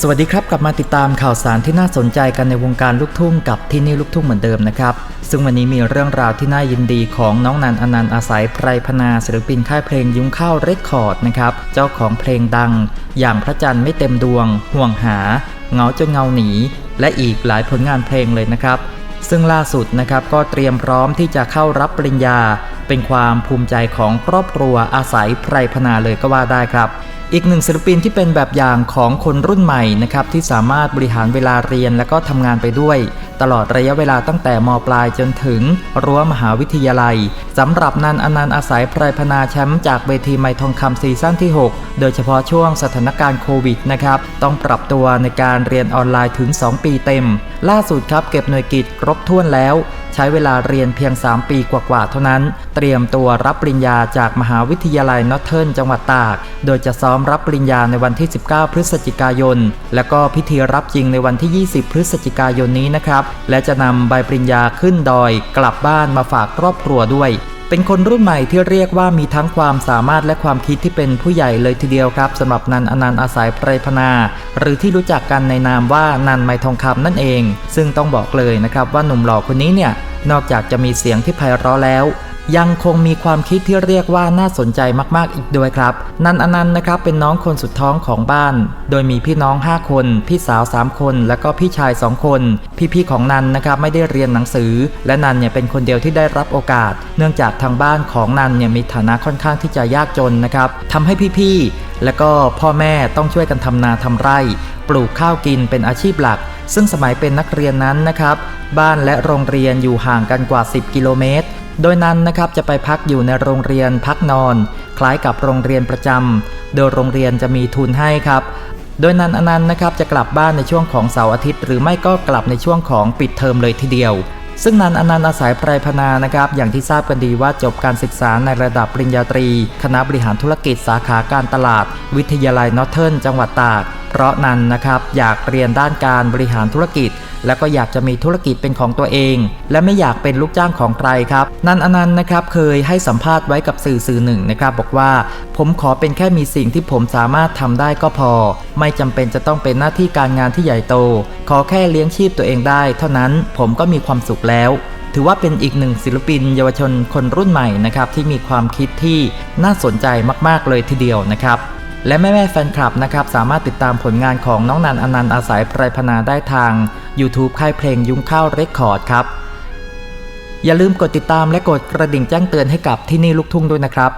สวัสดีครับ กลับมาติดตามข่าวสารที่น่าสนใจกันในวงการลูกทุ่งกับที่นี่ลูกทุ่งเหมือนเดิมนะครับ ซึ่งวันนี้มีเรื่องราวที่น่ายินดีของน้องนันอนันต์อาศัยไพรพนาศิลปินค่ายเพลงยุ้งข้าวเรคคอร์ดนะครับ เจ้าของเพลงดัง อย่างพระจันทร์ไม่เต็มดวง ห่วงหา เงาจนเงาหนี และอีกหลายผลงานเพลงเลยนะครับซึ่งล่าสุดนะครับก็เตรียมพร้อมที่จะเข้ารับปริญญา เป็นความภูมิใจของครอบครัวอาศัยไพรพนาเลยก็ว่าได้ครับ อีกหนึ่งศิลปินที่เป็นแบบอย่างของคนรุ่นใหม่นะครับที่สามารถบริหารเวลาเรียนและก็ทำงานไปด้วย ตลอดระยะเวลาตั้งแต่มปลายจนถึงรั้วมหาวิทยาลัยสำหรับนันอนันต์อาศัยไพรพนาแชมป์จากเวทีไมทองคำซีซั่นที่ 6 โดยเฉพาะช่วงสถานการณ์โควิดนะครับต้องปรับตัวในการเรียนออนไลน์ถึง 2 ปีเต็ม ล่าสุดครับเก็บหน่วยกิจครบถ้วนแล้ว ใช้เวลาเรียนเพียง 3 ปีกว่าๆเท่านั้น เตรียมตัวรับปริญญาจากมหาวิทยาลัยนอตเทิร์นจังหวัดตาก โดยจะซ้อมรับปริญญาในวันที่ 19 พฤศจิกายน และก็พิธีรับจริงในวันที่ 20 พฤศจิกายนนี้นะครับ และจะนำใบปริญญาขึ้นดอย กลับบ้านมาฝากครอบครัวด้วย เป็นคนรุ่นใหม่ที่เรียกว่ามีทั้งความสามารถและความคิดที่เป็นผู้ใหญ่เลยทีเดียวครับสำหรับนันอนันต์อาศัยไพรพนา หรือที่รู้จักกันในนามว่านันไมทองคำนั่นเอง ซึ่งต้องบอกเลยนะครับว่าหนุ่มหล่อคนนี้เนี่ยนอกจากจะมีเสียงที่ไพเราะแล้ว ยังคงมีความคิดที่เรียกว่าน่าสนใจมากๆอีกด้วยครับ นันอนันต์นะครับเป็นน้องคนสุดท้องของบ้าน โดยมีพี่น้อง 5 คน พี่สาว 3 คน และก็พี่ชาย 2 คน พี่ๆของนันนะครับไม่ได้เรียนหนังสือ และนันเนี่ยเป็นคนเดียวที่ได้รับโอกาส เนื่องจากทางบ้านของนันเนี่ยมีฐานะค่อนข้างที่จะยากจนนะครับทำให้พี่ๆและก็พ่อแม่ต้องช่วยกันทำนาทำไร่ ปลูกข้าวกินเป็นอาชีพหลัก ซึ่งสมัยเป็นนักเรียนนั้นนะครับ บ้านและโรงเรียนอยู่ห่างกันกว่า 10 กิโลเมตร โดยนั้นนะครับจะไปพักอยู่ในโรงเรียนพักนอน คล้ายกับโรงเรียนประจำโดยโรงเรียนจะมีทุนให้ครับ โดยนันอนันต์นะครับจะกลับบ้านในช่วงของเสาร์อาทิตย์ หรือไม่ก็กลับในช่วงของปิดเทอมเลยทีเดียวซึ่งนันอนันต์อาศัยไพรพนานะครับ อย่างที่ทราบกันดีว่าจบการศึกษาในระดับปริญญาตรี คณะบริหารธุรกิจสาขาการตลาด วิทยาลัยนอร์เทิร์นจังหวัดตากเพราะนันนะครับอยากเรียนด้านการบริหารธุรกิจ และก็อยากจะมีธุรกิจเป็นของตัวเอง และไม่อยากเป็นลูกจ้างของใครครับ นันอนันต์นะครับเคยให้สัมภาษณ์ไว้กับสื่อสื่อหนึ่งนะครับ บอกว่า ผมขอเป็นแค่มีสิ่งที่ผมสามารถทำได้ก็พอ ไม่จำเป็นจะต้องเป็นหน้าที่การงานที่ใหญ่โต ขอแค่เลี้ยงชีพตัวเองได้ เท่านั้นผมก็มีความสุขแล้วถือว่าเป็นอีกหนึ่งศิลปินเยาวชนคนรุ่นใหม่นะครับที่มีความคิดที่น่าสนใจมาก ๆ เลยทีเดียวนะครับ และแม่แม่แฟนคลับนะครับสามารถติดตามผลงานของน้องนันอนันต์อาศัยไพรพนาได้ทาง YouTube ค่ายเพลงยุ้งข้าวเรคคอร์ดครับ อย่าลืมกดติดตามและกดกระดิ่งแจ้งเตือนให้กับที่นี่ลูกทุ่งด้วยนะครับ